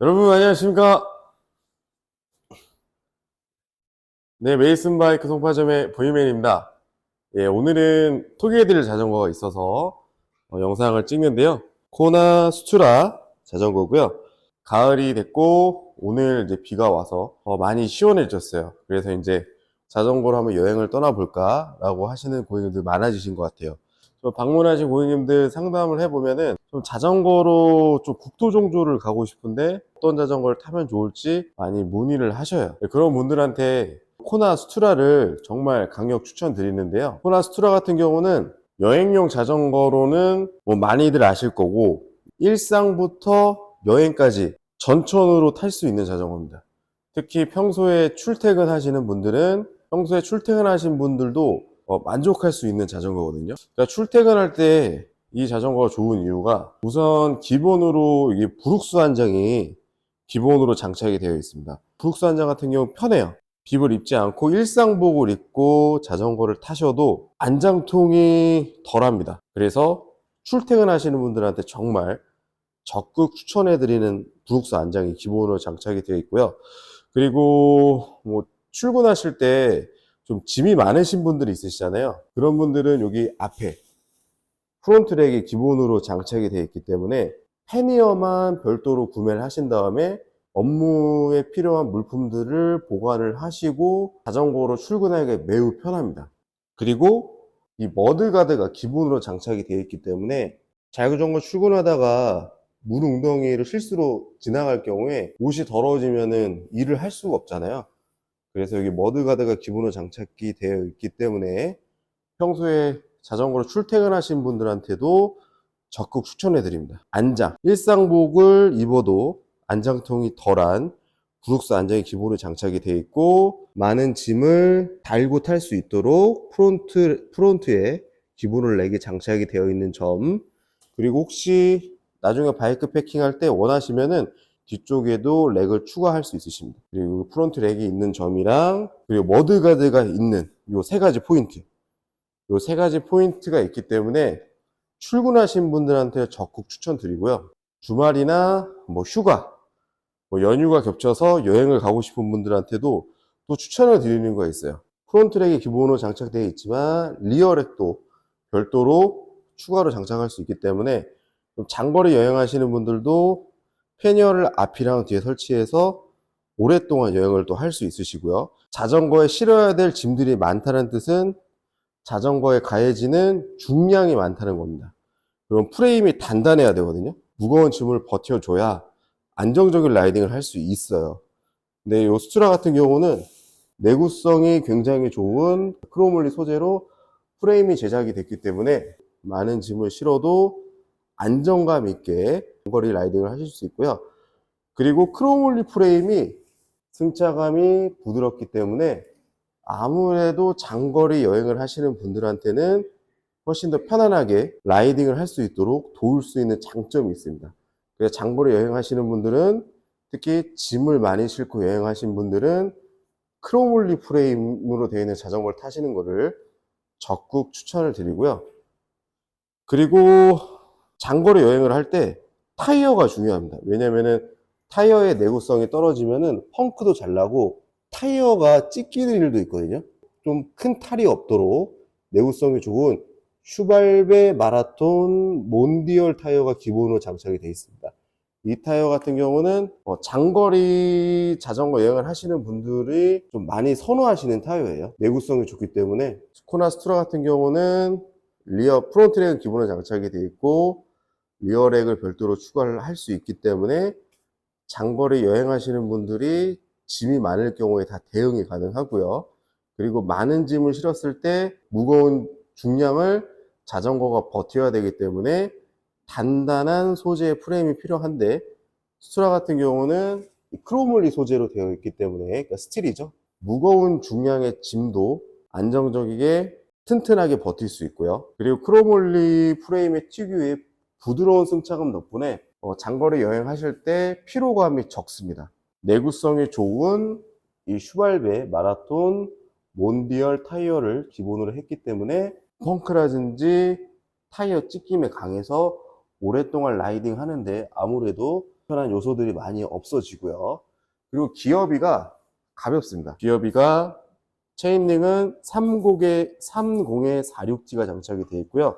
여러분 안녕하십니까? 네, 메이슨 바이크 송파점의 보이맨입니다. 예, 오늘은 소개해드릴 자전거가 있어서 어, 영상을 찍는데요. 코나 수추라 자전거고요. 가을이 됐고 오늘 이제 비가 와서 어, 많이 시원해졌어요. 그래서 이제 자전거로 한번 여행을 떠나볼까 라고 하시는 고객님들 많아지신 것 같아요. 저 방문하신 고객님들 상담을 해보면은 좀 자전거로 좀 국토 종조를 가고 싶은데 어떤 자전거를 타면 좋을지 많이 문의를 하셔요. 네, 그런 분들한테 코나 스투라를 정말 강력 추천드리는데요. 코나 스투라 같은 경우는 여행용 자전거로는 뭐 많이들 아실 거고 일상부터 여행까지 전천으로 탈 수 있는 자전거입니다. 특히 평소에 출퇴근 하시는 분들은 평소에 출퇴근하신 분들도 어, 만족할 수 있는 자전거거든요. 그러니까 출퇴근할 때 이 자전거가 좋은 이유가 우선 기본으로 이게 부룩스 한장이 기본으로 장착이 되어 있습니다. 부룩스 한장 같은 경우 편해요. 빕을 입지 않고 일상복을 입고 자전거를 타셔도 안장통이 덜합니다. 그래서 출퇴근하시는 분들한테 정말 적극 추천해드리는 부룩스 안장이 기본으로 장착이 되어 있고요. 그리고 뭐 출근하실 때 좀 짐이 많으신 분들이 있으시잖아요. 그런 분들은 여기 앞에 프론트랙이 기본으로 장착이 되어 있기 때문에 패니어만 별도로 구매를 하신 다음에 업무에 필요한 물품들을 보관을 하시고 자전거로 출근하기에 매우 편합니다. 그리고 이 머드가드가 기본으로 장착이 되어 있기 때문에 자유전거 출근하다가 물 웅덩이를 실수로 지나갈 경우에 옷이 더러워지면은 일을 할 수가 없잖아요. 그래서 여기 머드가드가 기본으로 장착이 되어 있기 때문에 평소에 자전거로 출퇴근하신 분들한테도 적극 추천해 드립니다. 안장. 일상복을 입어도 안장통이 덜한 브룩스 안장이 기본으로 장착이 되어 있고 많은 짐을 달고 탈 수 있도록 프론트 프론트에 기본으로 렉이 장착이 되어 있는 점 그리고 혹시 나중에 바이크 패킹할 때 원하시면은 뒤쪽에도 렉을 추가할 수 있으십니다. 그리고 프론트 렉이 있는 점이랑 그리고 머드가드가 있는 요세 가지 포인트 요세 가지 포인트가 있기 때문에 출근하신 분들한테 적극 추천드리고요. 주말이나 뭐 휴가, 뭐 연휴가 겹쳐서 여행을 가고 싶은 분들한테도 또 추천을 드리는 거 있어요. 프론트랙이 기본으로 장착되어 있지만 리어 렉도 별도로 추가로 장착할 수 있기 때문에 좀 장거리 여행하시는 분들도 패니어를 앞이랑 뒤에 설치해서 오랫동안 여행을 또 할 수 있으시고요. 자전거에 실어야 될 짐들이 많다는 뜻은 자전거에 가해지는 중량이 많다는 겁니다. 그럼 프레임이 단단해야 되거든요. 무거운 짐을 버텨줘야 안정적인 라이딩을 할 수 있어요. 근데 이 스트라 같은 경우는 내구성이 굉장히 좋은 크로몰리 소재로 프레임이 제작이 됐기 때문에 많은 짐을 실어도 안정감 있게 거리 라이딩을 하실 수 있고요. 그리고 크로몰리 프레임이 승차감이 부드럽기 때문에 아무래도 장거리 여행을 하시는 분들한테는 훨씬 더 편안하게 라이딩을 할 수 있도록 도울 수 있는 장점이 있습니다. 그래서 장거리 여행하시는 분들은 특히 짐을 많이 싣고 여행하신 분들은 크로몰리 프레임으로 되어 있는 자전거를 타시는 것을 적극 추천을 드리고요. 그리고 장거리 여행을 할 때 타이어가 중요합니다. 왜냐면은 타이어의 내구성이 떨어지면은 펑크도 잘 나고 타이어가 찢기는 일도 있거든요. 좀 큰 탈이 없도록 내구성이 좋은 슈발베 마라톤 몬디얼 타이어가 기본으로 장착이 되어 있습니다. 이 타이어 같은 경우는 어, 장거리 자전거 여행을 하시는 분들이 좀 많이 선호하시는 타이어예요. 내구성이 좋기 때문에 스코나 스트라 같은 경우는 리어 프론트랙은 기본으로 장착이 되어 있고 리어렉을 별도로 추가를 할 수 있기 때문에 장거리 여행하시는 분들이 짐이 많을 경우에 다 대응이 가능하고요. 그리고 많은 짐을 실었을 때 무거운 중량을 자전거가 버텨야 되기 때문에 단단한 소재의 프레임이 필요한데 스트라 같은 경우는 크로몰리 소재로 되어 있기 때문에 그러니까 스틸이죠. 무거운 중량의 짐도 안정적이게 튼튼하게 버틸 수 있고요. 그리고 크로몰리 프레임의 특유의 부드러운 승차감 덕분에 어, 장거리 여행하실 때 피로감이 적습니다. 내구성이 좋은 이 슈발베 마라톤 몬디얼 타이어를 기본으로 했기 때문에 펑크라든지 타이어 찢김에 강해서 오랫동안 라이딩 하는데 아무래도 편한 요소들이 많이 없어지고요. 그리고 기어비가 가볍습니다. 기어비가 체인링은 30에 30에 46T가 장착이 되어 있고요.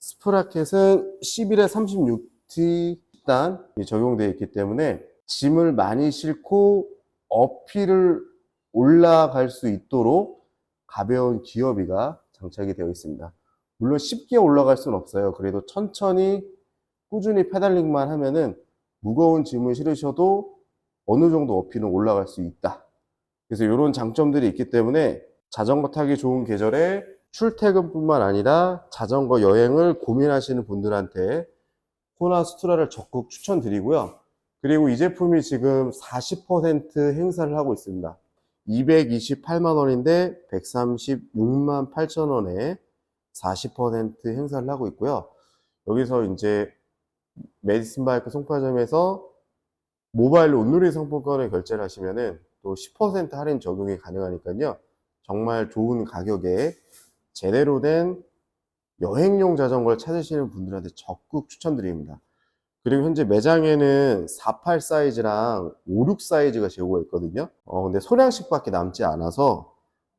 스프라켓은 11에 36T 단 적용되어 있기 때문에 짐을 많이 싣고 어필을 올라갈 수 있도록 가벼운 기어비가 장착이 되어 있습니다. 물론 쉽게 올라갈 수는 없어요. 그래도 천천히 꾸준히 페달링만 하면은 무거운 짐을 실으셔도 어느 정도 어필은 올라갈 수 있다. 그래서 이런 장점들이 있기 때문에 자전거 타기 좋은 계절에 출퇴근뿐만 아니라 자전거 여행을 고민하시는 분들한테 코나 스트라를 적극 추천드리고요. 그리고 이 제품이 지금 40% 행사를 하고 있습니다. 228만 원인데 136만 8천 원에 40% 행사를 하고 있고요. 여기서 이제 메디슨 바이크 송파점에서 모바일로 온누리 상품권을 결제를 하시면은 또 10% 할인 적용이 가능하니까요. 정말 좋은 가격에 제대로 된 여행용 자전거를 찾으시는 분들한테 적극 추천드립니다. 그리고 현재 매장에는 48 사이즈랑 56 사이즈가 재고가 있거든요. 어, 근데 소량씩밖에 남지 않아서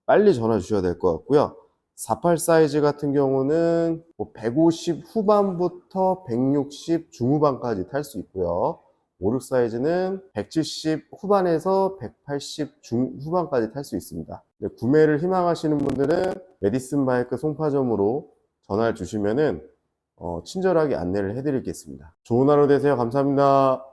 빨리 전화 주셔야 될 것 같고요. 48 사이즈 같은 경우는 뭐 150 후반부터 160 중후반까지 탈 수 있고요. 56 사이즈는 170 후반에서 180 중후반까지 탈 수 있습니다. 네, 구매를 희망하시는 분들은 메디슨 바이크 송파점으로 전화를 주시면은 어, 친절하게 안내를 해드리겠습니다. 좋은 하루 되세요. 감사합니다.